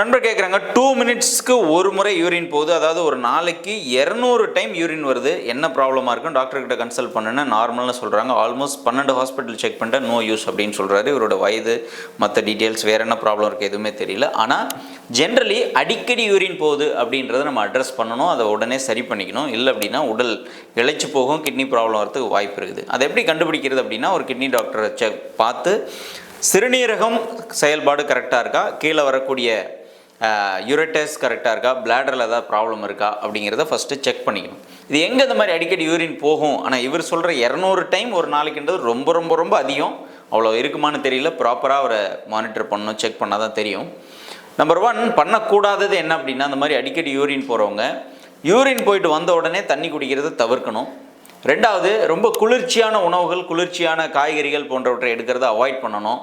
நண்பர் கேட்குறாங்க டூ மினிட்ஸ்க்கு ஒரு முறை யூரின் போகுது. அதாவது ஒரு நாளைக்கு இரநூறு டைம் யூரின் வருது. என்ன ப்ராப்ளமாக இருக்கும்? டாக்டர் கிட்ட கன்சல்ட் பண்ணுன்னு நார்மல்னு சொல்கிறாங்க ஆல்மோஸ்ட் பன்னெண்டு ஹாஸ்பிட்டல் செக் பண்ணிட்டு நோ யூஸ் அப்படின்னு சொல்கிறாரு இவரோட வயது மற்ற டீட்டெயில்ஸ் வேறு என்ன ப்ராப்ளம் இருக்குது எதுவுமே தெரியல. ஆனால் ஜென்ரலி அடிக்கடி யூரின் போகுது அப்படின்றத நம்ம அட்ரஸ் பண்ணணும். அதை உடனே சரி பண்ணிக்கணும். இல்லை அப்படின்னா உடல் இழைச்சி போகும் கிட்னி ப்ராப்ளம் வரதுக்கு வாய்ப்பு இருக்குது. அதை எப்படி கண்டுபிடிக்கிறது அப்படின்னா ஒரு கிட்னி டாக்டரை செக் பார்த்து சிறுநீரகம் செயல்பாடு கரெக்டாக இருக்கா? கீழே வரக்கூடிய யூரட்டஸ் கரெக்டாக இருக்கா? பிளாடரில் ஏதாவது ப்ராப்ளம் இருக்கா? அப்படிங்கிறத ஃபஸ்ட்டு செக் பண்ணிக்கணும். இது எங்கே இந்த மாதிரி அடிக்கடி யூரின் போகும்? ஆனால் இவர் சொல்கிற இரநூறு டைம் ஒரு நாளைக்குன்றது ரொம்ப ரொம்ப ரொம்ப அதிகம். அவ்வளோ இருக்குமான்னு தெரியல. ப்ராப்பராக அவரை மானிட்டர் பண்ணணும் செக் பண்ணால் தான் தெரியும். நம்பர் ஒன் பண்ணக்கூடாதது என்ன அப்படின்னா அந்த மாதிரி அடிக்கடி யூரின் போகிறவங்க யூரின் போயிட்டு வந்த உடனே தண்ணி குடிக்கிறத தவிர்க்கணும். ரெண்டாவது ரொம்ப குளிர்ச்சியான உணவுகள் குளிர்ச்சியான காய்கறிகள் போன்றவற்றை எடுக்கிறத அவாய்ட் பண்ணணும்.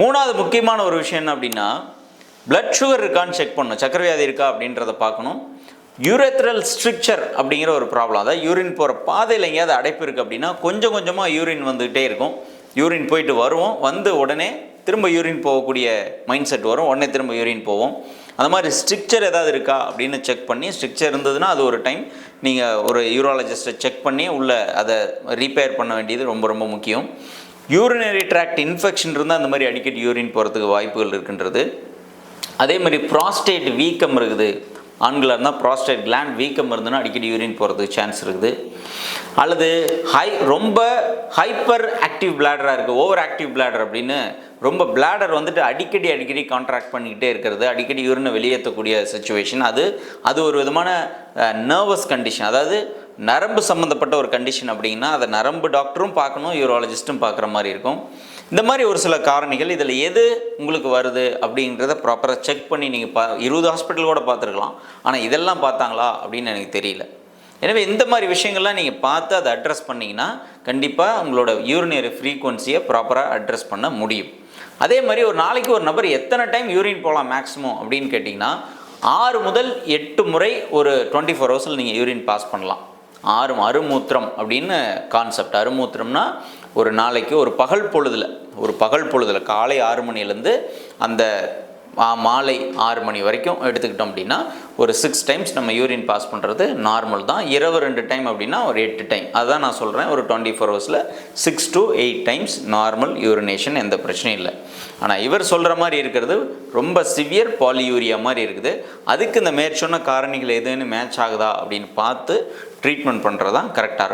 மூணாவது முக்கியமான ஒரு விஷயம் என்ன அப்படின்னா பிளட் சுகர் இருக்கான்னு செக் பண்ணணும். சக்கரவியாதி இருக்கா அப்படின்றத பார்க்கணும். யூரேத்ரல் ஸ்ட்ரிக்சர் அப்படிங்கிற ஒரு ப்ராப்ளம் அதாவது யூரின் போகிற பாதையில் எங்கேயாவது அடைப்பு இருக்குது அப்படின்னா கொஞ்சம் கொஞ்சமாக யூரின் வந்துக்கிட்டே இருக்கும். யூரின் போயிட்டு வருவோம். வந்து உடனே திரும்ப யூரின் போகக்கூடிய மைண்ட் செட் வரும். உடனே திரும்ப யூரின் போவோம். அந்த மாதிரி ஸ்ட்ரிக்சர் ஏதாவது இருக்கா அப்படின்னு செக் பண்ணி ஸ்ட்ரிக்சர் இருந்ததுன்னா அது ஒரு டைம் நீங்கள் ஒரு யூராலஜிஸ்ட்டை செக் பண்ணி உள்ள அதை ரீப்பேர் பண்ண வேண்டியது ரொம்ப ரொம்ப முக்கியம். யூரினரி ட்ராக்ட் இன்ஃபெக்ஷன் இருந்தால் அந்த மாதிரி அடிக்கடி யூரின் போகிறதுக்கு வாய்ப்புகள் இருக்கின்றது. அதே மாதிரி ப்ராஸ்டேட் வீக்கம் இருக்குது. ஆண்களாக இருந்தால் ப்ராஸ்டேட் கிளாண்ட் வீக்கம் இருந்ததுன்னா அடிக்கடி யூரின் போகிறதுக்கு சான்ஸ் இருக்குது. அல்லது ஹை ரொம்ப ஹைப்பர் ஆக்டிவ் பிளாடராக இருக்குது ஓவர் ஆக்டிவ் பிளாடர் அப்படின்னு ரொம்ப பிளாடர் வந்துட்டு அடிக்கடி அடிக்கடி கான்ட்ராக்ட் பண்ணிக்கிட்டே இருக்கிறது. அடிக்கடி யூரினை வெளியேற்றக்கூடிய சுச்சுவேஷன் அது அது ஒரு விதமான நர்வஸ் கண்டிஷன் அதாவது நரம்பு சம்மந்தப்பட்ட ஒரு கண்டிஷன் அப்படின்னா அதை நரம்பு டாக்டரும் பார்க்கணும் யூரோலஜிஸ்ட்டும் பார்க்குற மாதிரி இருக்கும். இந்த மாதிரி ஒரு சில காரணிகள் இதில் எது உங்களுக்கு வருது அப்படின்றத ப்ராப்பராக செக் பண்ணி நீங்கள் பா இருபது ஹாஸ்பிட்டல் கூட பார்த்துருக்கலாம். ஆனால் இதெல்லாம் பார்த்தாங்களா அப்படின்னு எனக்கு தெரியல. எனவே இந்த மாதிரி விஷயங்கள்லாம் நீங்கள் பார்த்து அதை அட்ரஸ் பண்ணிங்கன்னா கண்டிப்பாக உங்களோட யூரினரி ஃப்ரீக்குவன்சியை ப்ராப்பராக அட்ரஸ் பண்ண முடியும். அதே மாதிரி ஒரு நாளைக்கு ஒரு நபர் எத்தனை டைம் யூரின் போகலாம் மேக்ஸிமம் அப்படின்னு கேட்டிங்கன்னா ஆறு முதல் எட்டு முறை ஒரு டுவெண்ட்டி ஃபோர் ஹவர்ஸில் நீங்கள் யூரின் பாஸ் பண்ணலாம். ஆறு அருமூத்திரம் அப்படின்னு கான்செப்ட் அருமூத்திரம்னா ஒரு நாளைக்கு ஒரு பகல் பொழுதில் ஒரு பகல் பொழுதில் காலை ஆறு மணிலேருந்து அந்த மாலை ஆறு மணி வரைக்கும் எடுத்துக்கிட்டோம் அப்படின்னா ஒரு சிக்ஸ் டைம்ஸ் நம்ம யூரின் பாஸ் பண்ணுறது நார்மல் தான். இரவு ரெண்டு டைம் அப்படின்னா ஒரு எட்டு டைம் அதுதான் நான் சொல்கிறேன் ஒரு டுவெண்ட்டி ஃபோர் ஹவர்ஸில் six to eight times normal urination எந்த பிரச்சனையும் இல்லை. ஆனால் இவர் சொல்கிற மாதிரி இருக்கிறது ரொம்ப சிவியர் பாலியூரியா மாதிரி இருக்குது. அதுக்கு இந்த மேற்சொன்ன காரணிகள் எதுன்னு மேட்ச் ஆகுதா அப்படின்னு பார்த்து ட்ரீட்மெண்ட் பண்ணுறது தான் கரெக்டாக இருக்கும்.